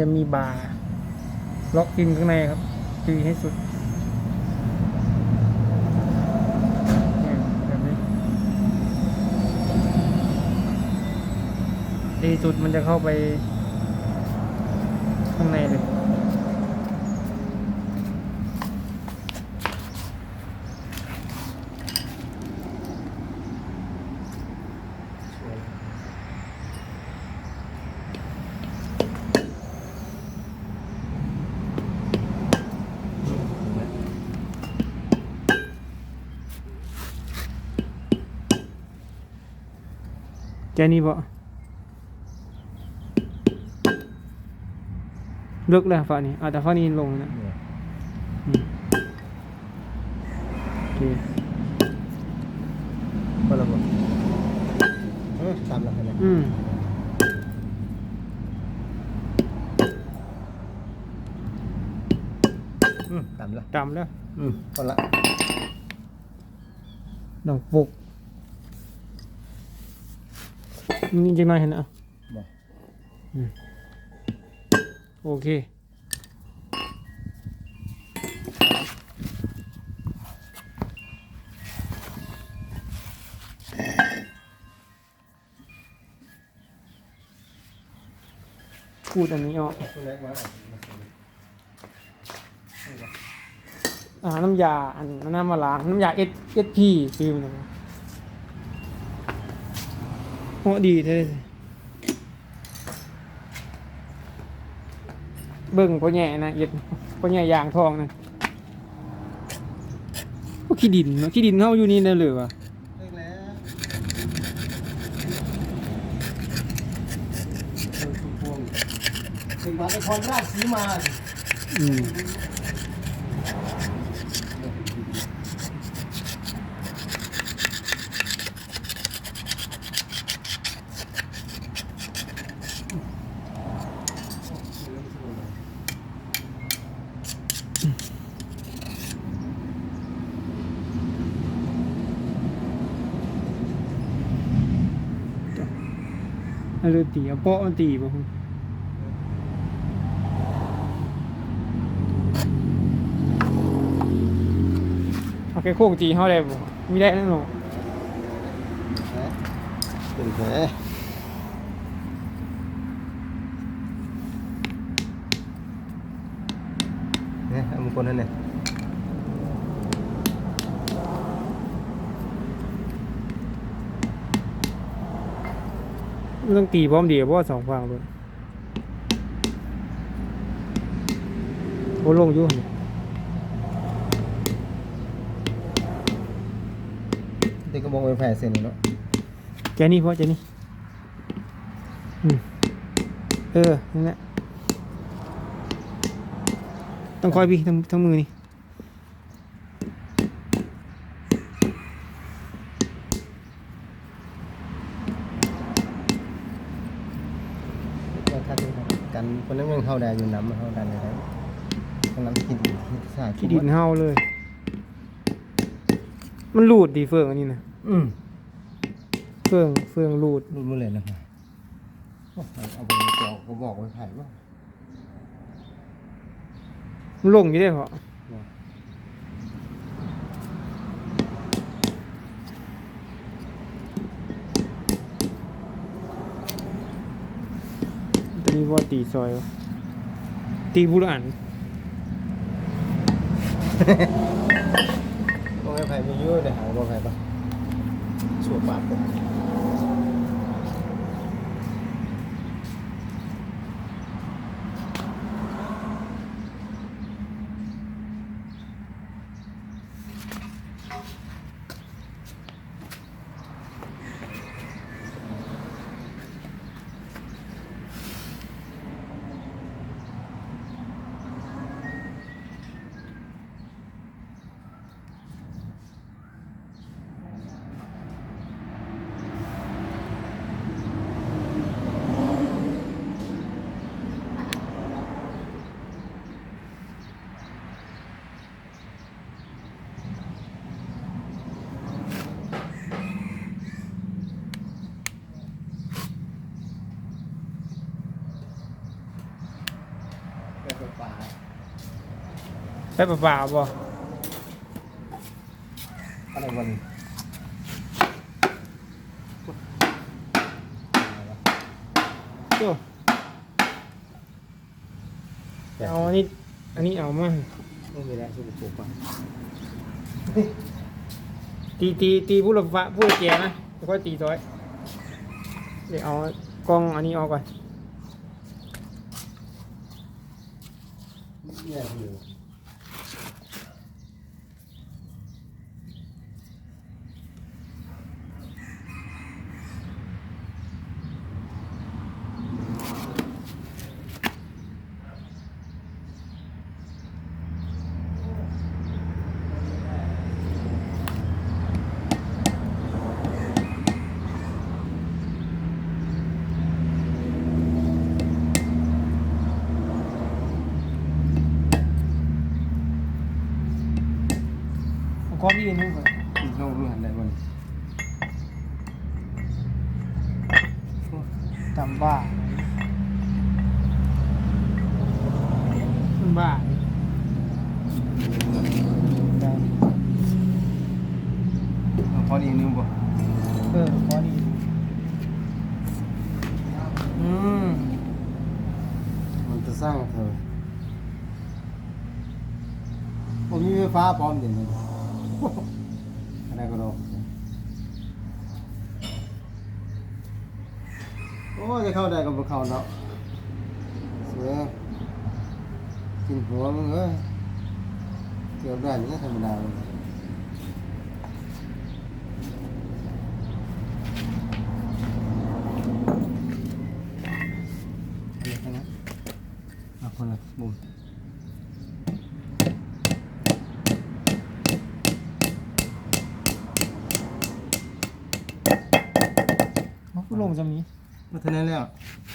จะมีบาร์ล็อกอินข้างในครับตีให้สุดแบบนี้ดีสุดมันจะเข้าไปข้างในเลย แกนี่บ่เลิกแล้วฝานี้อะแต่ฝานี้ลงนะอืมโอเคก็ระบบเออตามหลักเลยอืมอืมตามหลักจำแล้ว อืมพอละดอกปุก นี่จังไงเห็นอะบอกโอเคพูดอันนี้ออกตัวเล็กมาอ่าน้ำยา อันน้ำมาล้างน้ำยาเอสเอสพีคือมันนะ โอ้ดีเท่เลยเบิ่งพ่อแง่นะเอ็ดพ่อแง่ยางทองนะพวกขี้ดินเนาะขี้ดินเข้าอยู่นี่นะหรือวะเล็กแล้วถึงมาเป็นคนราชสีมาอืม เอาเลตีเอาเปาะมันตีบ่คุณเอาแค่โค้งตีเขาได้บ่มีได้แน่นอนเป็นแผลเนี่ยเอามือคนนั่นเนี่ย มันต้องตีพร้อมเดียวเพราะว่าสองฝั่งเลยโอ้ลงอยู่หั่นเด็กก็มองเป็นแผลเส้นเนาะแกนี่เพราะแกนี่อืมเออนั่นแหละต้องคอยพี่ทั้งทั้งมือนี่ ถ้าดู กันคนนั้นยังเข้าได้อยู่น้ำเข้าได้เลยครับกำลังกินสาขี้ดินเฮาเลย มันรูดดีเฟืองอันนี้นะอืมเฟืองเฟืองรูดรุดมาเลยนะครับเอาไปจอกก็บอกไว้ไผ่ว่ามันลงอยู่ได้เพราะตอ นี่ว่าตีซอยวะตีบุรอันโอ้ยไผ่ไม่ยุ่ยเลยหาบอกไผ่ปะสวดปากผม ไปเปล่าๆบ่อะไรวันโย่เอาอันนี้อันนี้เอามาไม่มีแล้วสุกสุกก่อนตีตีตีผู้หลบฟ้าผู้แก่นะแล้วก็ตีซอยเดี๋ยวเอากล้องอันนี้ออกก่อน อยู่เอากล้องนี่นึงก่อนอีกโลกรู้หันได้วันจำบ้าบ้าพอดีนึงบ่เออพอดีอืมมันจะสร้างเธอผมมีไฟฟ้าพร้อมเดี๋ยวนี้ อะไรก็รอโอ้จะเข้าได้กับพวกเข้าเนาะเสือกินหัวมึงเอ้ยเกี่ยวได้นี่ธรรมดาเลยอะไรกันนะเอาคนละมุม ลงจำนี้มาเท่านั้นแล้ว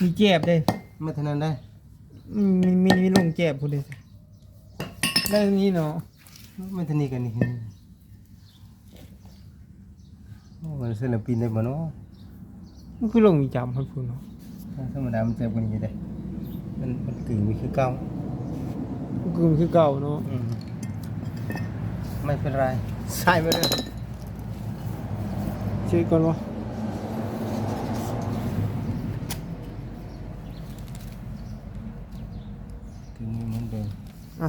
มีเจ็บเลยมาเท่านั้นได้อืมมีมีมีลงเจ็บพูดเลยสิได้ตรงนี้เนาะมาเท่านี้กันนี่โอ้มันศิลปินได้บ่เนาะมันคือลงมีจำพันพูดเนาะธรรมดามันเจ็บกว่านี้ได้มันมันกึ่งมีคือเก่ามันคือมันคือเก่าเนาะอืมไม่เป็นไรใส่มาเลยเช็คก่อนวะ ถึงนี้เหมือนเดิม อะ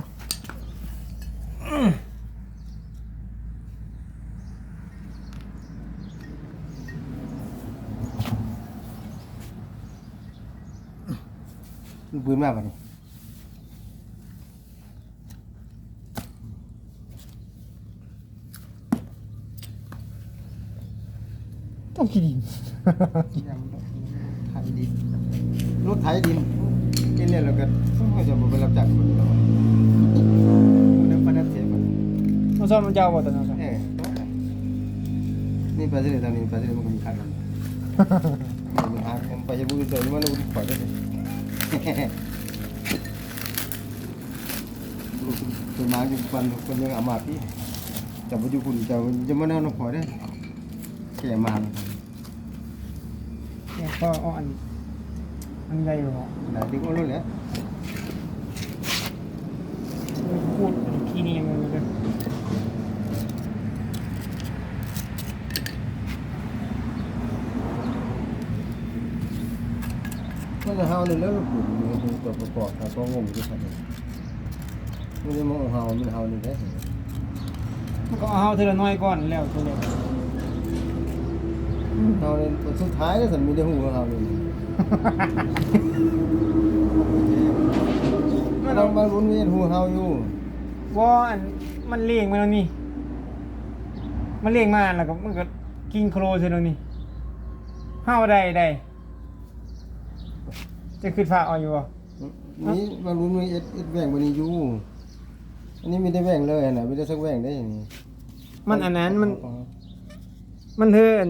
ลูก ปืนมากกว่านี้ต้องกินดินไถดินรถไถดินกินเนี่ยเราก็ก็จะบ่ไปรับจ้างคนเราคนนั้นคนนั้นเสียคนมาซ้อนมันเจ้าบ่ตอนนั้นครับเออนี่ไปที่ไหนตอนนี้ไปที่ไหนมันก็มีค่ากันมันหาผมไปจะพูดเจอมันรู้ปล่อยได้เลย ลูกตัวมาอยู่ปันคนยังอามาพี่จะไปอยู่คุณจะจะมาแนวน้องปล่อยได้แก่มาแล้วก็เอาอันอันใหญ่อยู่เนาะไหนดึงเอาเลยแหละพูดขี้นี่ยัง ไงเลยมันเฮานี่แล้วลูกมันตัวประกอบถ้าก็งงอยู่ครับมันจะมองเฮามันเฮานี่ได้มันก็เอาเฮาเทอละน้อยก่อนแล้วตัวเล็กเฮานี่สุดท้ายแล้วสันมีได้หูเฮานี่มันเราเอาบางรุ่นมีหูเฮาอยู่ว่าอันมันเลี้ยงมาแล้วนี่มันเลี้ยงมาแล้วก็มันก็กินโครใช่แล้วนี่เฮาได้ได้ จะขึ้นฟ้าเอาอยู่บ่นี่บางรุ่นมีเอ็ดเอ็ดแหว่งบันนี้อยู่อันนี้มีได้แหว่งเลยนะไม่ได้สักแหว่งได้อย่างนี้มันอันนั้นมัน มันเธออัน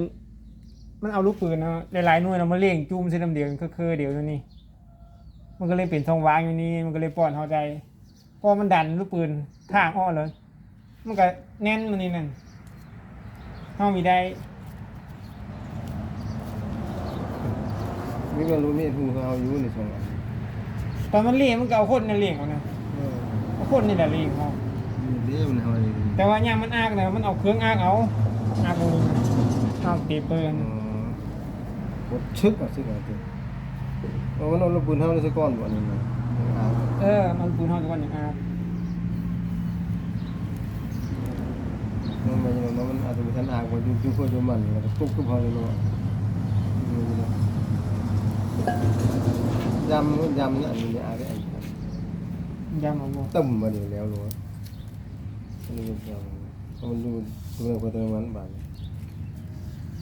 มันเอาลูกปืนเนาะหลายๆหน่วยเรามาเลี้ยงจุ่มเส้นำเดียวก็คือเดียวเท่านี้มันก็เลยเป็นช่องว่างอยู่นี่มันก็เลยป้อนเข้าใจพอมันดันลูกปืนทางอ้อเลย มันก็แน่นมันนี่นั่นเฮามีได้ มีบางรุ่นมีหูเฮาอยู่ในสองอันตอนมันเลี้ยงมันก็เอาคนนี่เลี้ยงเอานะเออเอาคนนี่แหละเลี้ยงเขาอเดี๋ยวมันเอาอะไรแต่ว่าย่ามมันอากนะมันเอาเครื่องอากเอาอากตรงนี้นะอากตีเปิลกดชึกอะชึกอะตัวเอามันเอาระปืนเท่านี้ซะก่อนบ่นี่นะอ่าเออมันปืนเท่าทุกวันอย่างอากมันไม่ใช่ว่ามันอาจจะมีทันอากว่าอยู่อยู่เพื่ออยู่มันแล้วก็ตุ๊บตุ๊บพอเลยเนาะ ยำยำเนี่ยอันนี้อาได้อันนี้ย่ามเอาบ่ตึมมาเดี๋ยวแล้วรู้อันนี้ก็ยำมันดูตัวเองคนตัวมันบาง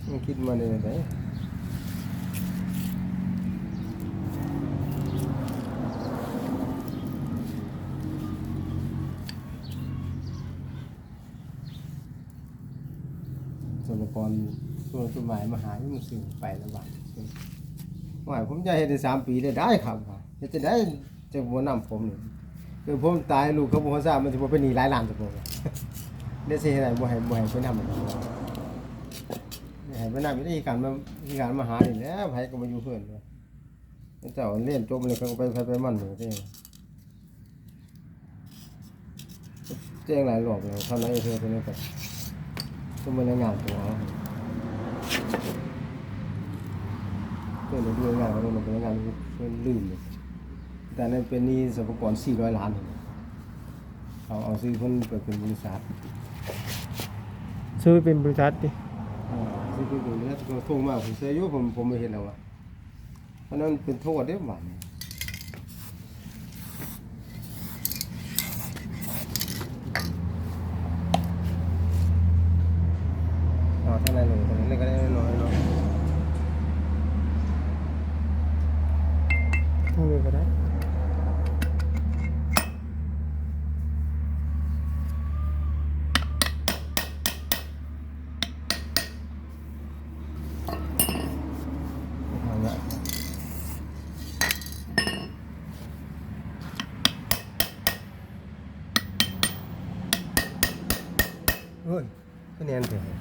มันคิดมาเนี่ยได้ส่วนละครส่วนจดหมายมาหาที่มันสื่อไปแล้วบ้าง หมาผมจะเห็นได้สามปีได้ได้ครับเฮ็ดจะได้จะบัวนำผมนี่คือผมตายลูกเขาบอกว่าทราบมันจะบ่เป็นหนี้หลายล้านจะบ่ได้สิเฮ็ดให้บ่ให้บ่ให้ไปนำมันให้ไปนำวิธีการมาวิธีการมาหานี่แหล้วไผก็มาอยู่เพิ่นเจ้าเรียนจบเลยเขาไปไปมันนี่เด้แจ้งหลายรอบแล้วท่านั้นเองเพิ่นก็ต้องมางานตัว อาเพื่อนเราด้วยงานเขาเราเป็นงานเพื่อนลืมเลยแต่นั่นเป็นนี่สรรพากร400ล้านเลยเขาเอาซื้อเพิ่นเปิดเป็นบริษัทซื้อเป็นบริษัทดิซื้อเป็นบริษัทก็โทรมากผมเสียยู่ผมผมไม่เห็นแล้วอะเพราะนั้นเป็นโทษเด้หวานเอ๋อเท่านั้นเลยตรงนี้ก็ได้น้อยเนาะ ทางนี้ก็ได้ เอาละ เ